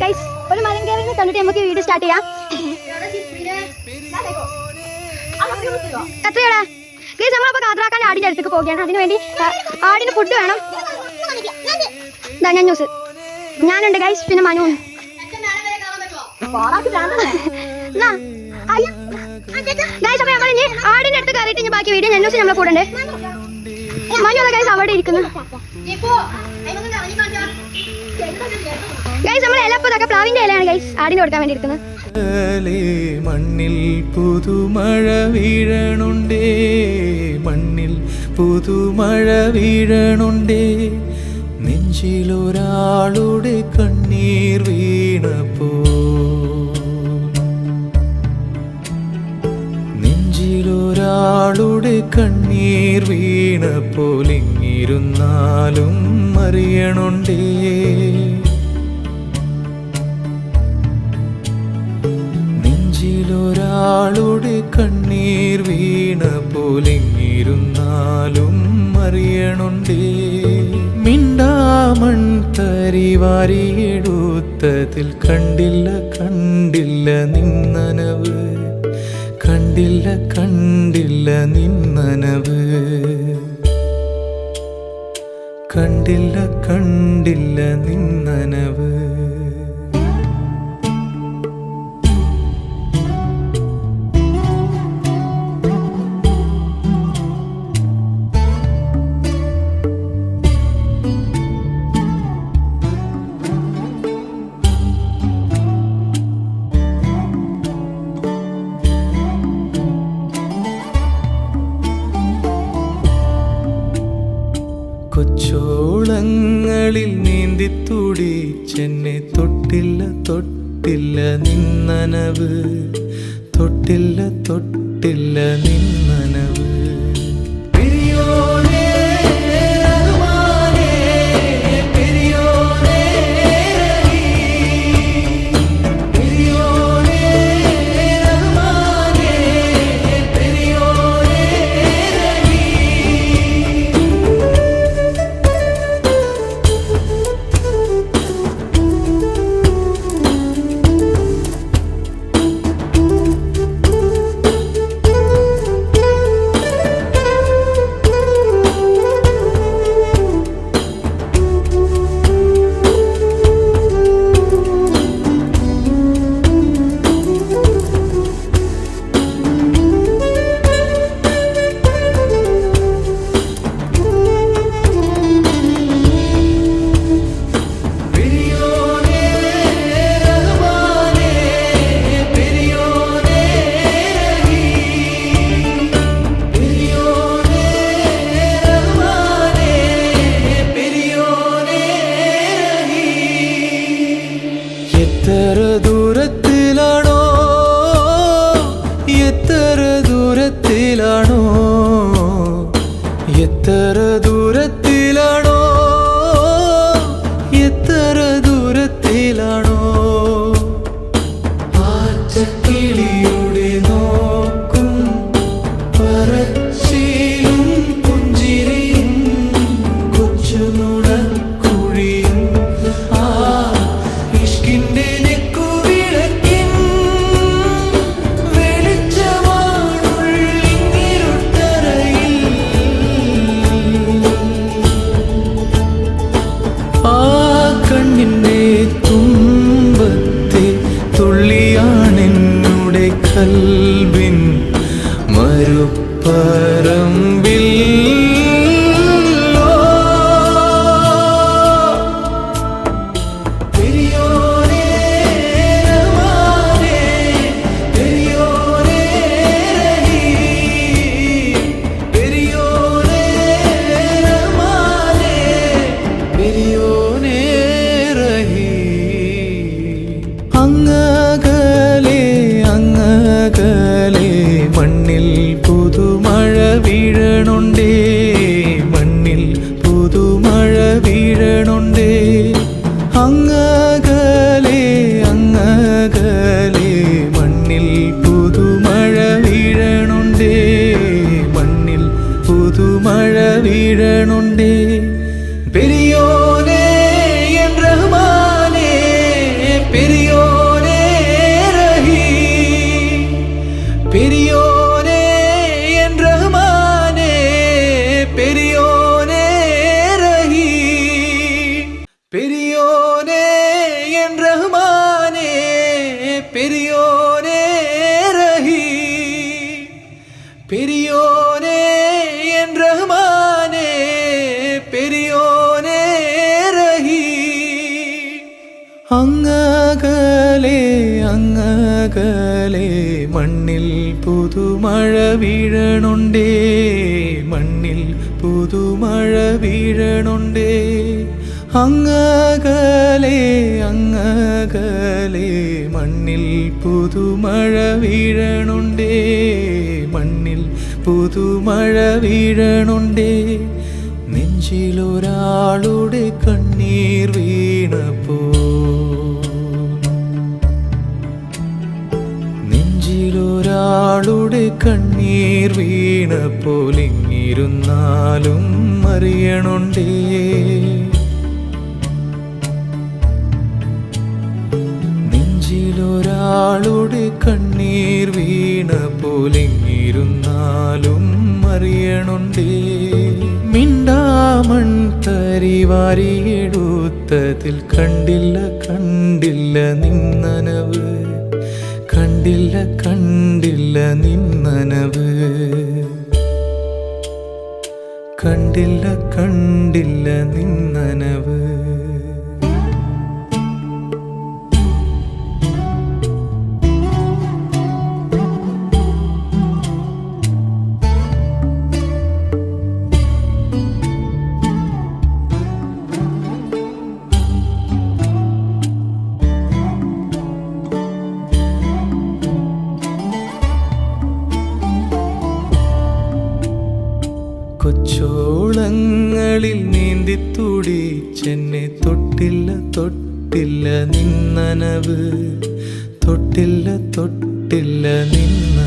Guys ഒരു മലങ്കേറിനെ കണ്ടിട്ട് നമുക്ക് വീഡിയോ സ്റ്റാർട്ട് ചെയ്യാം. എത്രയാടാ ഗൈസ് നമ്മളപ്പോൾ കാതറാക്കാൻ ആടിന്റെ അടുത്തേക്ക് പോവുകയാണ്. അതിന് വേണ്ടി ആടിന് ഫുഡ് വേണം. ഇതാ ഞാൻ ന്യൂസ് ഞാനുണ്ട് ഗൈസ് പിന്നെ മനു ഗൈസ് അപ്പോൾ നമ്മൾ ഇനി ആടിന്റെ അടുത്ത് കയറിയിട്ട് ഇനി ബാക്കി വീഡിയോ ന്യൂസ് നമ്മളെ കൂടെ ഉണ്ട്. മനു അതാ ഗൈസ് അവിടെ ഇരിക്കുന്നു. ഗൈസ് നമ്മൾ ഇലപ്പോൾ ഇതൊക്കെ പ്ലാവിന്റെ ഇലയാണ് ഗൈസ് ആടിന് കൊടുക്കാൻ വേണ്ടി ഇരിക്കുന്നത് മണ്ണിൽ പുതുമഴ വീഴണുണ്ടേ. മണ്ണിൽ പുതുമഴ വീഴണുണ്ടേ. നെഞ്ചിലൊരാളുടെ കണ്ണീർ വീണപ്പോ. നെഞ്ചിലൊരാളുടെ കണ്ണീർ വീണപ്പോലിങ്ങിരുന്നാലും അറിയണുണ്ടേ. കണ്ണീർ വീണ പോലെങ്ങിരുന്നാലും അറിയണുണ്ടേ. മിണ്ടാമൺ തരിവാരിയെടുത്തതിൽ കണ്ടില്ല കണ്ടില്ല നിന്നനവ്. കണ്ടില്ല കണ്ടില്ല നിന്നനവ്. കണ്ടില്ല കണ്ടില്ല നിന്നനവ്. തുടിച്ചെന്നെ തൊട്ടില്ല തൊട്ടില്ല നിന്നനവ്. തൊട്ടില്ല തൊട്ടില്ല നിന്നനവ് The. பெரியோனே என் ரஹ்மானே பெரியோனே ரஹி അങ്ങകലെ അങ്ങകലെ മണ്ണിൽ പുതുമഴ വീഴണുണ്ടേ മണ്ണിൽ പുതുമഴ വീഴണുണ്ടേ അങ്ങകലെ അങ്ങകലെ മണ്ണിൽ പുതുമഴ വീഴണുണ്ടേ മണ്ണിൽ പുതുമഴ വീഴണുണ്ടേ നെഞ്ചിലൊരാളുടെ കണ്ണീർ വീണപ്പോ. നെഞ്ചിലൊരാളുടെ കണ്ണീർ വീണപ്പോൾ ഇങ്ങിരുന്നാലും അറിയണുണ്ടേ. നെഞ്ചിലൊരാളുടെ കണ്ണീർ വീണപ്പോൾ ഇങ്ങിരുന്നാലും അറിയണുണ്ടേ. മിണ്ടാമൺ തരിവാരിയെടുത്തതിൽ കണ്ടില്ല കണ്ടില്ല നിന്നനവ്. കണ്ടില്ല കണ്ടില്ല നിന്നനവ്. കണ്ടില്ല കണ്ടില്ല നിന്നനവ്. കൊച്ചോളങ്ങളിൽ നീന്തി തുടിച്ചെന്നെ തൊട്ടില്ല തൊട്ടില്ല നിന്നനവ്. തൊട്ടില്ല തൊട്ടില്ല നിന്നനവ്